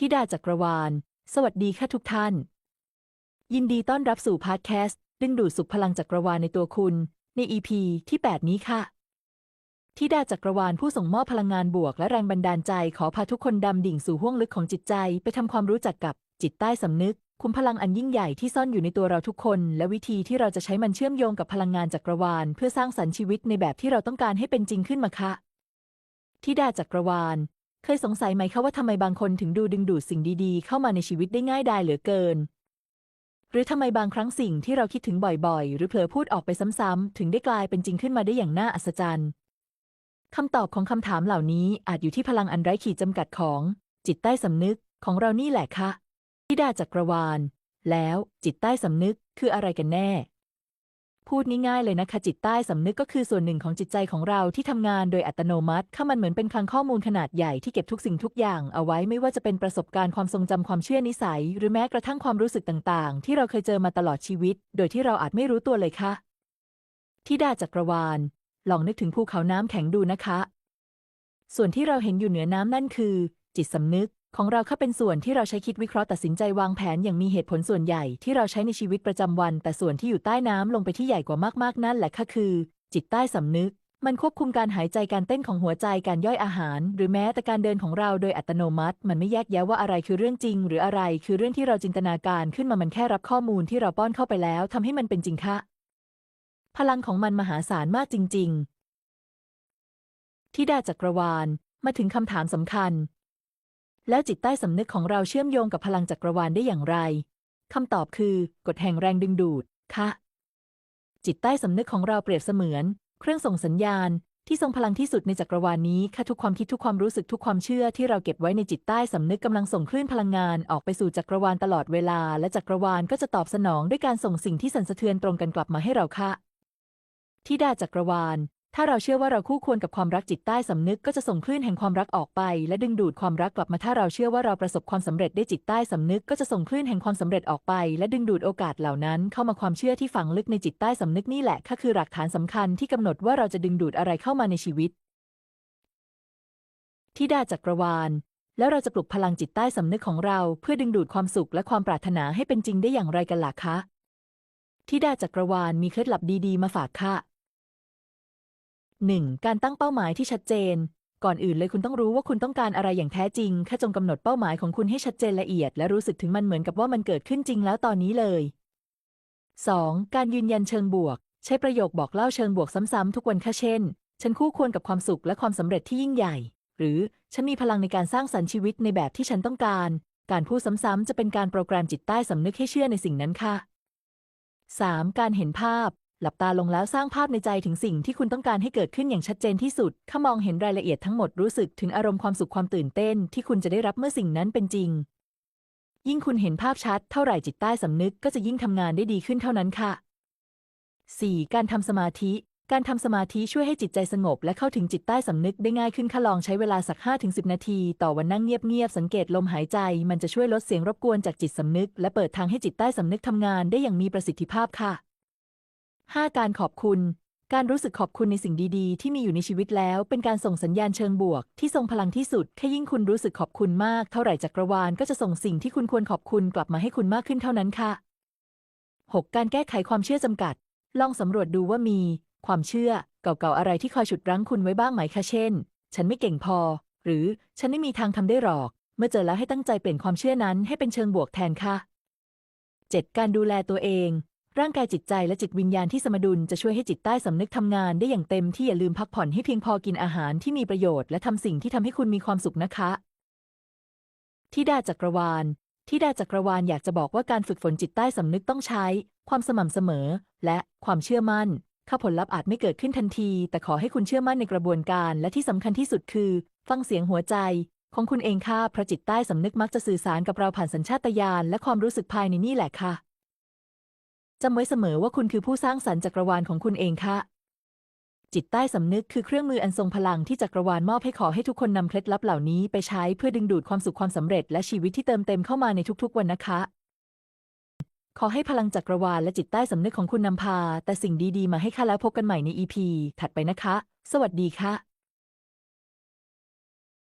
ธิดาจักรวาล สวัสดีค่ะทุกท่าน ยินดีต้อนรับสู่พาดแคสต์ดึงดูดสุขพลังจักรวาลในตัวคุณ ใน EP ที่ 8 นี้ค่ะธิดาจักรวาลผู้ส่งมอบพลังงานบวกและแรงบันดาลใจขอพาทุกคนดำดิ่งสู่ห้วงลึกของจิตใจ ไปทำความรู้จักกับจิตใต้สำนึก คุมพลังอันยิ่งใหญ่ที่ซ่อนอยู่ในตัวเราทุกคน และวิธีที่เราจะใช้มันเชื่อมโยงกับพลังงานจักรวาล เพื่อสร้างสรรค์ชีวิตในแบบที่เราต้องการให้เป็นจริงขึ้นมาค่ะธิดาจักรวาล เคยสงสัยไหมคะว่าทำไมบางคนถึงดูดึงดูดสิ่งดีๆ เข้ามาในชีวิตได้ง่ายดายเหลือเกิน หรือทำไมบางครั้งสิ่งที่เราคิดถึงบ่อยๆ หรือเผลอพูดออกไปซ้ำๆ ถึงได้กลายเป็นจริงขึ้นมาได้อย่างน่าอัศจรรย์คำตอบของคำถามเหล่านี้อาจอยู่ที่พลังอันไร้ขีดจำกัดของ จิตใต้สำนึกของเรานี่แหละค่ะธิดาจักรวาล แล้วจิตใต้สำนึกคืออะไรกันแน่ พูดง่ายๆเลยนะคะจิตใต้สำนึกก็คือส่วนหนึ่งของจิตใจของเราที่ทำงานโดยอัตโนมัติ ข้ามันเหมือนเป็นคลังข้อมูลขนาดใหญ่ที่เก็บทุกสิ่งทุกอย่าง เอาไว้ไม่ว่าจะเป็นประสบการณ์ความทรงจำความเชื่อนิสัย หรือแม้กระทั่งความรู้สึกต่างๆ ที่เราเคยเจอมาตลอดชีวิต โดยที่เราอาจไม่รู้ตัวเลยค่ะธิดาจักรวาล ลองนึกถึงภูเขาน้ำแข็งดูนะคะ ส่วนที่เราเห็นอยู่เหนือน้ำนั่นคือ จิตสำนึก ของเราค่ะเป็นส่วนที่เราใช้คิดวิเคราะห์ตัดสินใจวางแผนอย่างมีเหตุผลส่วนใหญ่ที่เราใช้ในชีวิตประจำวัน แต่ส่วนที่อยู่ใต้น้ำลงไปที่ใหญ่กว่ามากๆนั่นแหละค่ะคือ จิตใต้สำนึก มันควบคุมการหายใจการเต้นของหัวใจการย่อยอาหาร หรือแม้แต่การเดินของเราโดยอัตโนมัติ มันไม่แยกแยะว่าอะไรคือเรื่องจริง หรืออะไรคือเรื่องที่เราจินตนาการขึ้นมามันแค่รับข้อมูลที่เราป้อนเข้าไปแล้วทำให้มันเป็นจริงค่ะ พลังของมันมหาศาลมากจริง ๆ ที่ดาจักรวาลมาถึงคำถามสำคัญ แล้วจิตใต้สำนึกของเราเชื่อมโยงกับพลังจักรวาลได้อย่างไรคำตอบคือกฎแห่งแรงดึงดูด ค่ะ จิตใต้สำนึกของเราเปรียบเสมือน เครื่องส่งสัญญาณ ที่ทรงพลังที่สุดในจักรวาลนี้ค่ะทุกความคิดทุกความรู้สึกทุกความเชื่อที่เราเก็บไว้ในจิตใต้สำนึกกำลังส่งคลื่นพลังงานออกไปสู่จักรวาลตลอดเวลา และจักรวาลก็จะตอบสนองด้วยการส่งสิ่งที่สั่นสะเทือนตรงกันกลับมาให้เราค่ะที่ดาจักรวาล ถ้าเราเชื่อว่าเราคู่ควรกับความรักจิตใต้สำนึกก็จะส่งคลื่นแห่งความรักออกไป และดึงดูดความรักกลับมาถ้าเราเชื่อว่าเราประสบความสำเร็จได้จิตใต้สำนึกก็จะส่งคลื่นแห่งความสำเร็จออกไป และดึงดูดโอกาสเหล่านั้น เข้ามาความเชื่อที่ฝังลึกในจิตใต้สำนึกนี่แหละค่ะคือหลักฐานสำคัญที่กำหนดว่าเราจะดึงดูดอะไรเข้ามาในชีวิตที่ดาจักรวาล แล้วเราจะปลุกพลังจิตใต้สำนึกของเราเพื่อดึงดูดความสุขและความปรารถนาให้เป็นจริงได้อย่างไรกันล่ะคะที่ดาจักรวาลมีเคล็ดลับดีๆมาฝากค่ะ 1. การตั้งเป้าหมายที่ชัดเจน ก่อนอื่นเลยคุณต้องรู้ว่าคุณต้องการอะไรอย่างแท้จริงแค่จงกำหนดเป้าหมายของคุณให้ชัดเจนละเอียด และรู้สึกถึงมันเหมือนกับว่ามันเกิดขึ้นจริงแล้วตอนนี้เลย 2. การยืนยันเชิงบวก ใช้ประโยคบอกเล่าเชิงบวกซ้ำๆทุกวันค่ะเช่น ฉันคู่ควรกับความสุขและความสำเร็จที่ยิ่งใหญ่ หรือฉันมีพลังในการสร้างสรรค์ชีวิตในแบบที่ฉันต้องการ การพูดซ้ำๆจะเป็นการโปรแกรมจิตใต้สำนึกให้เชื่อในสิ่งนั้นค่ะ 3. การเห็นภาพ หลับตาลงแล้วสร้างภาพในใจถึงสิ่งที่คุณต้องการให้เกิดขึ้นอย่างชัดเจนที่สุดข้ามองเห็นรายละเอียดทั้งหมดรู้สึกถึงอารมณ์ความสุขความตื่นเต้น ที่คุณจะได้รับเมื่อสิ่งนั้นเป็นจริง ยิ่งคุณเห็นภาพชัด เท่าไหร่จิตใต้สำนึกก็จะยิ่งทำงานได้ดีขึ้นเท่านั้นค่ะ 4. การทำสมาธิการทำสมาธิช่วยให้จิตใจสงบ และเข้าถึงจิตใต้สำนึกได้ง่ายขึ้นค่ะลองใช้เวลาสัก 5-10 นาที ต่อวันนั่งเงียบๆ สังเกตลมหายใจ มันจะช่วยลดเสียงรบกวนจากจิตสำนึก และเปิดทางให้จิตใต้สำนึกทำงานได้อย่างมีประสิทธิภาพค่ะ 5. การขอบคุณ การรู้สึกขอบคุณในสิ่งดีๆ ที่มีอยู่ในชีวิตแล้ว เป็นการส่งสัญญาณเชิงบวก ที่ทรงพลังที่สุดแค่ยิ่งคุณรู้สึกขอบคุณมาก เท่าไหร่จักรวาลก็จะส่งสิ่งที่คุณควรขอบคุณกลับมาให้คุณมากขึ้นเท่านั้นค่ะ 6. การแก้ไขความเชื่อจำกัด ลองสำรวจดูว่ามี ความเชื่อ เก่าๆอะไรที่คอยฉุดรั้งคุณไว้บ้างไหมคะเช่น ฉันไม่เก่งพอ หรือฉันไม่มีทางทำได้หรอก เมื่อเจอแล้วให้ตั้งใจเปลี่ยนความเชื่อนั้นให้เป็นเชิงบวกแทนค่ะ 7. การดูแลตัวเอง ร่างกายจิตใจและจิตวิญญาณที่สมดุลจะช่วยให้จิตใต้สำนึกทำงานได้อย่างเต็มที่อย่าลืมพักผ่อนให้เพียงพอกินอาหารที่มีประโยชน์และทำสิ่งที่ทำให้คุณมีความสุขนะคะทิดาจักรวาลทิดาจักรวาลอยากจะบอกว่าการฝึกฝนจิตใต้สำนึกต้องใช้ ความสม่ำเสมอ และความเชื่อมั่นข้าผลลัพธ์อาจไม่เกิดขึ้นทันที แต่ขอให้คุณเชื่อมั่นในกระบวนการ และที่สำคัญที่สุดคือ ฟังเสียงหัวใจ ของคุณเองค่ะเพราะจิตใต้สำนึกมักจะสื่อสารกับเราผ่านสัญชาตญาณและความรู้สึกภายในนี่แหละค่ะ จำไว้เสมอว่าคุณคือผู้สร้างสรรค์จักรวาลของคุณเองค่ะ จิตใต้สำนึกคือเครื่องมืออันทรงพลังที่จักรวาลมอบให้ขอให้ทุกคนนำเคล็ดลับเหล่านี้ไปใช้เพื่อดึงดูดความสุขความสำเร็จและชีวิตที่เติมเต็มเข้ามาในทุกๆวันนะคะ ขอให้พลังจักรวาลและจิตใต้สำนึกของคุณนำพา แต่สิ่งดีๆ มาให้ค่ะแล้วพบกันใหม่ใน EP ถัดไปนะคะ สวัสดีค่ะ